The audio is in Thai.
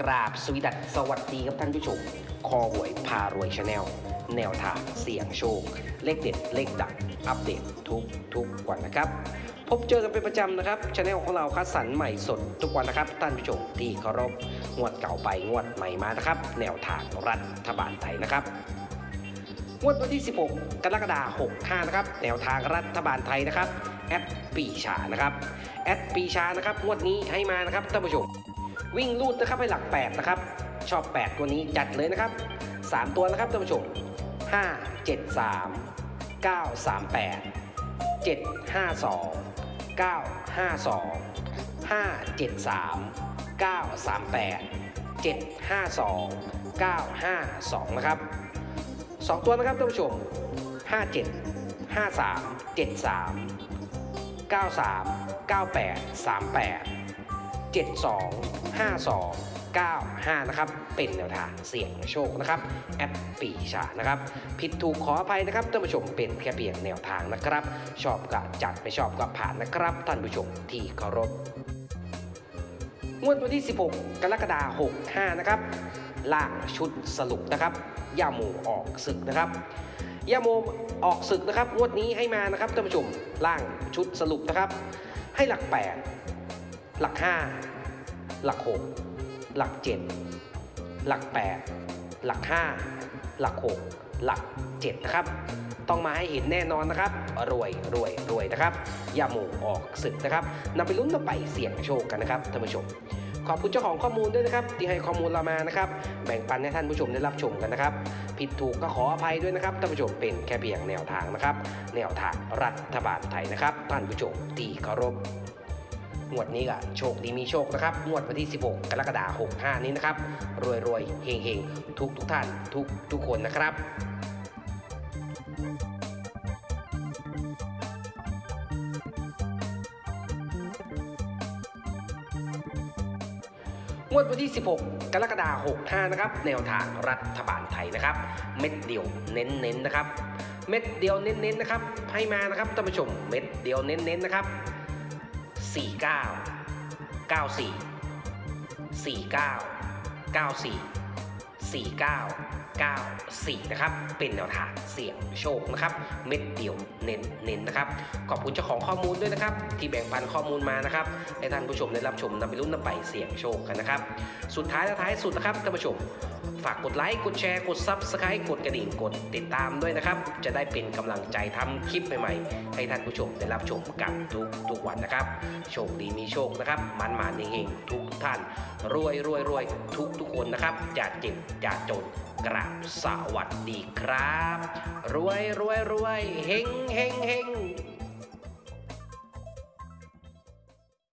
กราบสวีดัสสวัสดีครับท่านผู้ชม คอหวยพารวยชาแนล แนวทางเสี่ยงโชค เลขเด็ด เลขดังอัปเดตทุกทุกวันนะครับ พบเจอกันเป็นประจำนะครับชาแนลของเราคัดสรรใหม่สดทุกวันนะครับ ท่านผู้ชมที่เคารพงวดเก่าไปงวดใหม่มานะครับ แนวทางรัฐบาลไทยนะครับงวดวันที่ 16 กรกฎาคม 65 นะครับ แนวทางรัฐบาลไทยนะครับ แอดปีชานะครับ แอดปีชานะครับ งวดนี้ให้มานะครับท่านผู้ชม วิ่งลูดนะครับให้หลัก 8 นะครับ ชอบ 8 ตัวนี้จัดเลยนะครับ 3 ตัวนะครับท่านผู้ชม 5 7 3 9 3 8 7 5 2 9 5 2 5 7 3 9 3 8 7 5 2 9 5 2 นะครับสองตัวนะครับท่านผู้ชม 57 53 73 93 98 38 72 52 95 นะครับ เป็นแนวทางเสี่ยงโชคนะครับ แอปปีชานะครับ ผิดถูกขออภัยนะครับท่านผู้ชมเป็นแค่เพียงแนวทางนะครับ ชอบก็จัดไม่ชอบก็ผ่านนะครับ ท่านผู้ชมที่เคารพงวดวันที่ 16 กรกฎาคม65 นะครับ ล่างชุดสรุปนะครับยาโมออกศึกนะครับยาโมออกศึกนะครับงวดนี้ให้มานะครับท่านผู้ชมล่างชุดสรุปนะครับ ให้หลัก 8 หลัก 5 หลัก 6 หลัก 7 หลัก 8 หลัก 5 หลัก 6 หลัก 7 นะครับ ต้องมาให้เห็นแน่นอนนะครับ รวยรวยรวยนะครับยาโมออกศึกนะครับนำไปลุ้นนำไปเสี่ยงโชคกันนะครับท่านผู้ชมขอบคุณเจ้าของข้อมูลด้วยนะครับ ที่ให้ข้อมูลเรามานะครับ แบ่งปันให้ท่านผู้ชมได้รับชมกันนะครับ ผิดถูกก็ขออภัยด้วยนะครับท่านผู้ชมเป็นแค่เพียงแนวทางนะครับ แนวทางรัฐบาลไทยนะครับท่านผู้ชมที่เคารพ งวดนี้ก็โชคดีมีโชคนะครับ งวดวันที่ 16 กรกฎาคม65 นี้นะครับ รวยรวยเฮงเฮงทุกทุกท่านทุกทุกคนนะครับงวดวันที่ 16 กรกฎาคม65 นะครับ แนวทางรัฐบาลไทยนะครับ เม็ดเดียวเน้นๆนะครับ เม็ดเดียวเน้นๆนะครับ ให้มานะครับท่านผู้ชม เม็ดเดียวเน้นๆนะครับ 49 94 49 94 49 94นะครับ เป็นแนวทางเสี่ยงโชคนะครับ เม็ดเดียวเน้นเน้นนะครับ ขอบคุณเจ้าของข้อมูลด้วยนะครับ ที่แบ่งปันข้อมูลมานะครับ ให้ท่านผู้ชมได้รับชมนำไปรุ่นนำไปเสี่ยงโชคกันนะครับ สุดท้ายและท้ายสุดนะครับท่านผู้ชม ฝากกดไลค์ กดแชร์ กด Subscribe กดกระดิ่ง กดติดตามด้วยนะครับ จะได้เป็นกำลังใจทำคลิปใหม่ๆ ให้ท่านผู้ชมได้รับชมกันทุกทุกวันนะครับ โชคดีมีโชคนะครับ มันมาเฮงทุกท่าน รวยรวยรวยทุกทุกคนนะครับอย่าเจ็บอย่าจนกราบสวัสดีครับ รวยรวยรวยเฮงเฮงเฮง